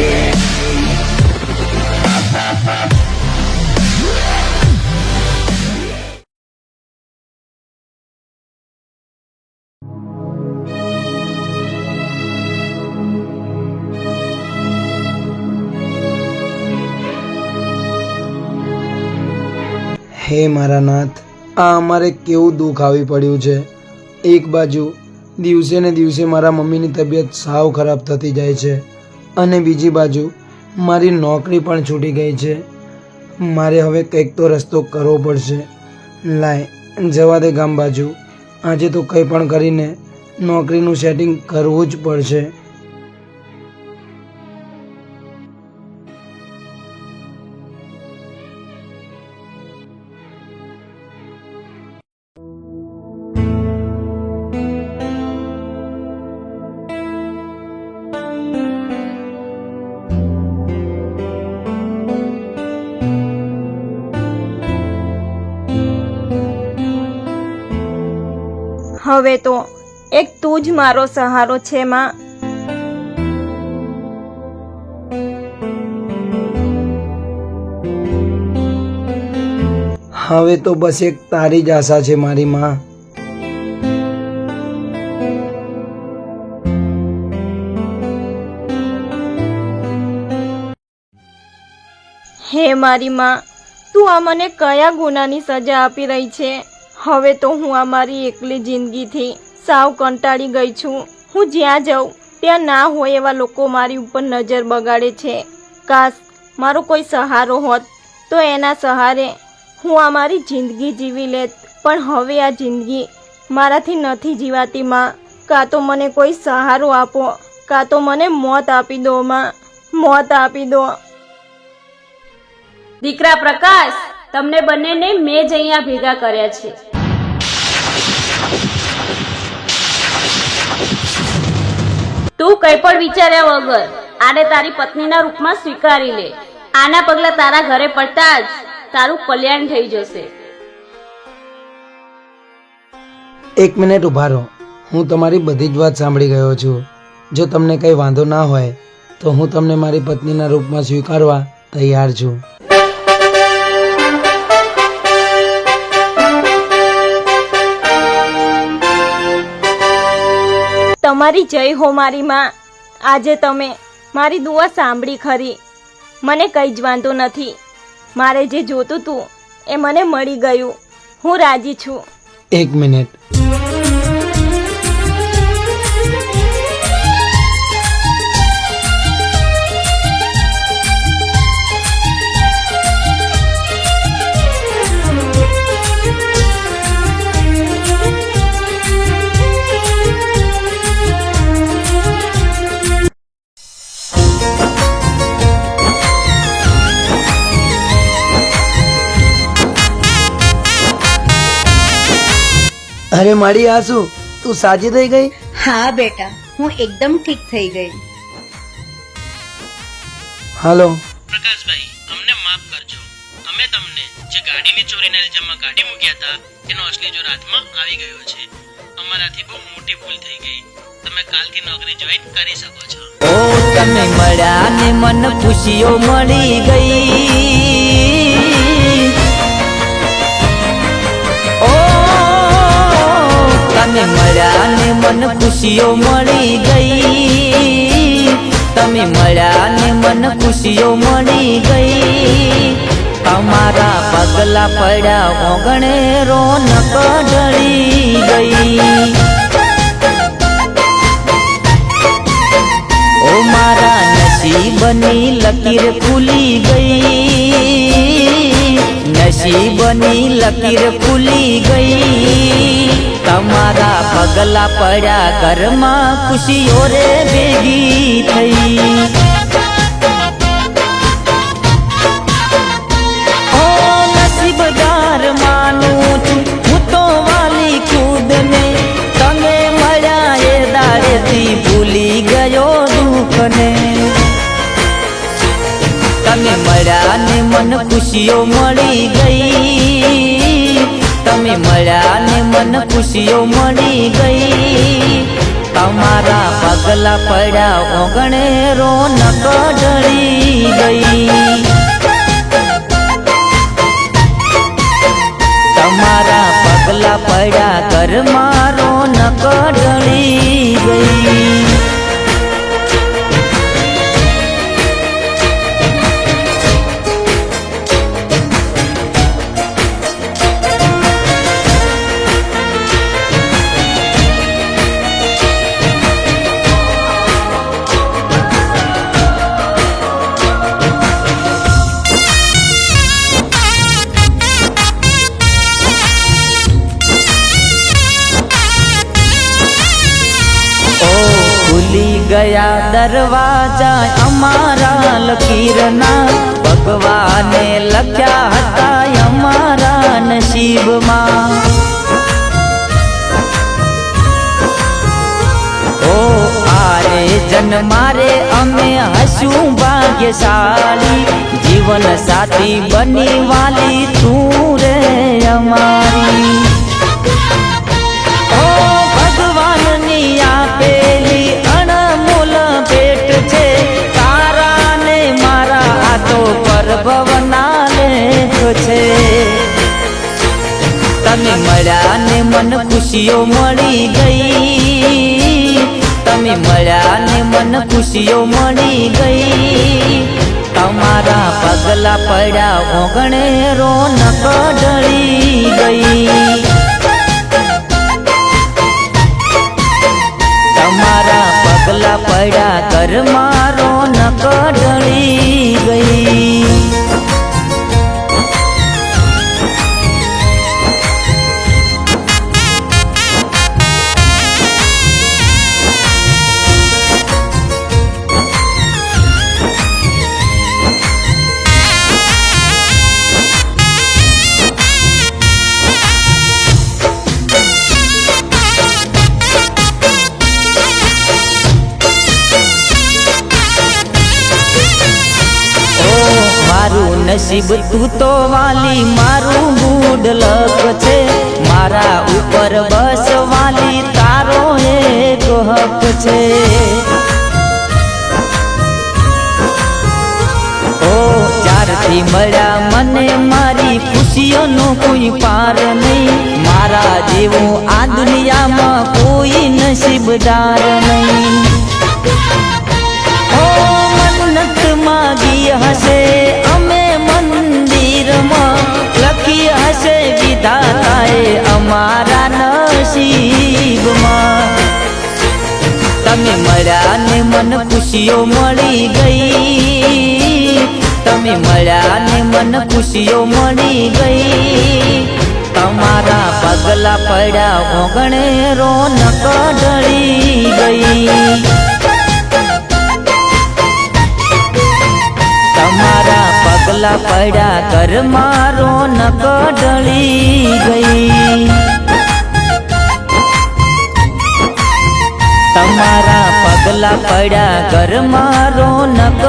હે મારા નાથ, આ અમારે કેવું દુઃખ આવી પડ્યું છે. એક બાજુ, દિવસે ને દિવસે મારા મમ્મીની તબિયત સાવ ખરાબ થતી જાય છે. અને બીજી બાજુ મારી નોકરી પણ છૂટી ગઈ છે. મારે હવે કંઈક તો રસ્તો કરવો પડશે. લાય, જવા દે ગામ બાજુ. આજે તો કંઈ પણ કરીને નોકરીનું સેટિંગ કરવું જ પડશે. હવે તો એક તું જ મારો સહારો છે માં. હવે તો બસ એક તારી જ આશા છે મારી માં. હે મારી માં તું આ મને કયા ગુનાની સજા આપી રહી છે? હવે તો હું આ મારી એકલી જિંદગીથી સાવ કંટાળી ગઈ છું. હું જ્યાં જાઉં, ત્યાં ના હોય એવા લોકો મારી ઉપર નજર બગાડે છે. કાશ મારો કોઈ સહારો હોત, તો એના સહારે હું આ મારી જિંદગી જીવી લેત. પણ હવે આ જિંદગી મારાથી નથી જીવાતી, માં. કાં તો મને કોઈ સહારો આપો, કાં તો મને મોત આપી દો, માં. મોત આપી દો. દીકરા પ્રકાશ, તમને બંનેને મેં જ અહીંયા ભેગા કર્યા છે. તું પણ વિચાર્યા વગર આને તારી પત્નીના રૂપમાં સ્વીકારી લે. આના પગલા તારા ઘરે પડતા જ તારું કલ્યાણ થઈ જશે. એક મિનિટ ઊભા રહો. હું તમારી બધી જ વાત સાંભળી ગયો છું. જો તમને કંઈ વાંધો ના હોય, તો હું તમને મારી પત્નીના રૂપમાં સ્વીકારવા તૈયાર છું. તમારી જય હો મારી માં. આજે તમે મારી દુઆ સાંભળી ખરી. મને કંઈ જ વાંધો નથી. મારે જે જોતું હતું એ મને મળી ગયું. હું રાજી છું. એક મિનિટ. અરે મારી આસુ તું સાજી થઈ ગઈ? હા બેટા હું એકદમ ઠીક થઈ ગઈ. હાલો. પ્રકાશભાઈ અમને માફ કરજો. અમે તમને જે ગાડીની ચોરીના ઇલ્જામમાં કાઢી મૂક્યા હતા તેનો અસલી જો હાથમાં આવી ગયો છે. અમારાથી બહુ મોટી ભૂલ થઈ ગઈ. તમે કાલથી નોકરી જોઈન કરી શકો છો. ઓ તમે મળ્યા ને મન ખુશીઓ મળી ગઈ. તમે મળ્યા ને મન ખુશીઓ મળી ગઈ. તમે મળ્યા ને મન ખુશીઓ મળી ગઈ. તમારા પગલા પડ્યા ઓગણે રોનક ઢળી ગઈ. ઓ મારા નસીબની લકીર ખુલી ગઈ. નસીબની લકીર ખુલી ગઈ. તમારા પગલા પડ્યા ઘરમાં ખુશીઓ રે ભેગી થઈ. તમે મળ્યા ને મન ખુશીઓ મળી ગઈ. તમે મળ્યા ને મન ખુશીઓ મળી ગઈ. તમારા પગલા પડ્યા ઓગણે રોનક ઢળી ગઈ. તમારા પગલા પડ્યા ઘરમાં રોનક નક ઢળી ગયા દરવાજા અમારા લકીરના ભગવાને લખ્યા હતા અમારા નસીબમાં ઓ આરે જન્મારે અમે હસું ભાગ્યશાળી જીવન સાથી બની વાલી તું રે અમારી ઓ ભગવાનની આપેલી ખુશીઓ મળી ગઈ. તમે મળ્યા ને મન ખુશીઓ મળી ગઈ. તમારા પગલા પડ્યા ઓગણે રોનક ડળી ગઈ. તમારા પગલા પડ્યા ઘર મારો નસીબ તું તો વાલી, મારું ગુડ લક છે. મારા ઉપર બસ વાલી, તારો એક હક છે. ઓ ચારથી મળ્યા મને મારી ખુશીઓનો કોઈ પાર નહીં. મારા જેવું આ દુનિયામાં કોઈ નસીબદાર નહીં. ઓ માગી હશે, અમે મન ખુશીઓ મળી ગઈ. તમે મળ્યા ને મન ખુશીઓ મળી ગઈ. તમારા પગલા પડ્યા ભોગણે રોનક ઢળી ગઈ. તમારા પગલા પડ્યા ઘર મારો નક ઢળી ગઈ. પડ્યા ઘર મારો નક